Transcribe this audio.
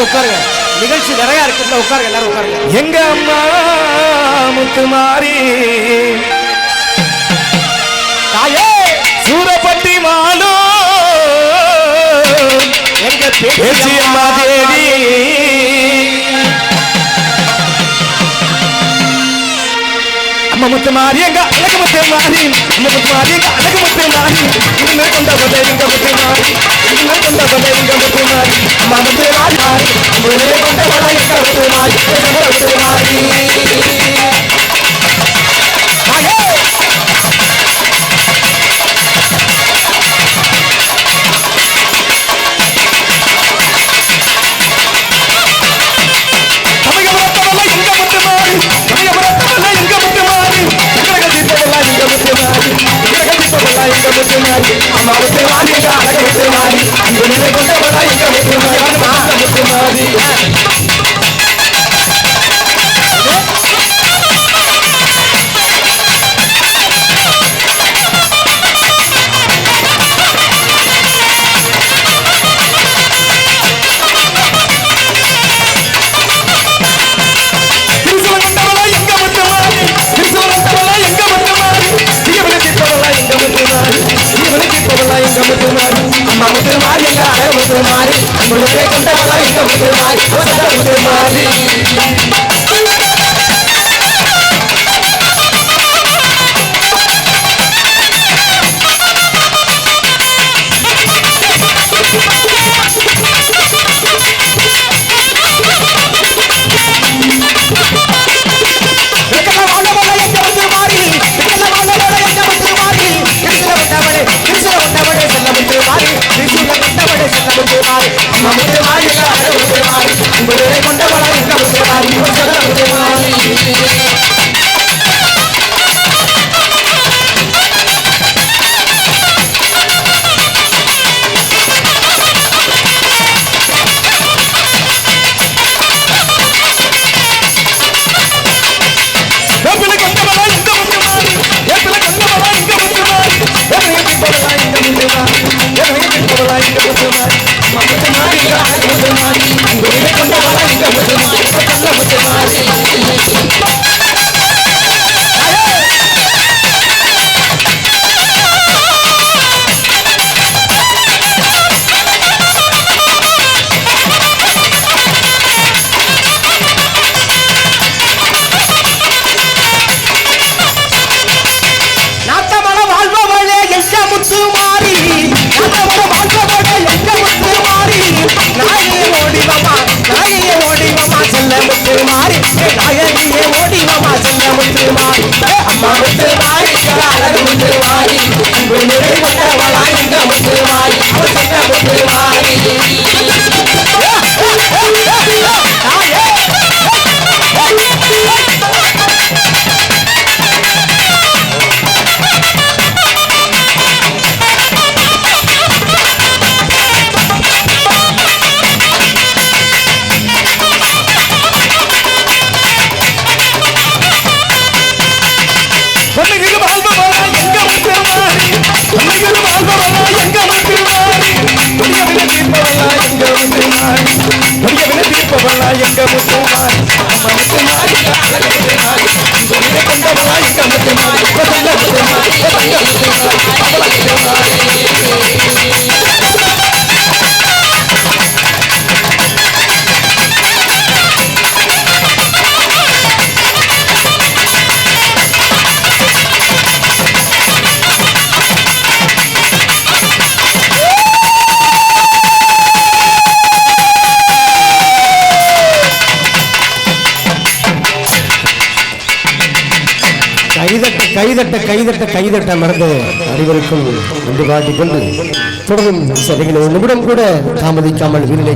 எல்லாரும் உட்காருங்க. நிகழ்ச்சி நிறைய இருக்குல்ல உட்காருங்க எல்லாரும் உட்காருங்க. எங்க அம்மா முத்துமாரி தாயே! சூரப்பட்டி மாலோ. எங்க பேச்சி அம்மா? தேவி ముత్తు మారియంగా అలగ ముత్తు మారి ముత్తు మారియంగా అలగ ముత్తు మారి ఇది మేకుందా కొలే ఇంకా ముత్తు మారి ఇది మేకుందా కొలే ఇంకా ముత్తు మారి అమ్మ ముత్తు మారి మురే కొండ వడ ఇంకా எங்க முத்துமாரி அம்மா முத்துமாரி எங்க அழக முத்துமாரி முருகரை கொண்டவளா எங்க முத்துமாரி முத்துமாரி கைதட்ட கைதட்ட கைதட்ட மறந்து அனைவருக்கும் என்று காட்டிக்கொண்டு தொடரும் சிலைகளை ஒரு நிமிடம் கூட தாமதிக்காமல் வீரலை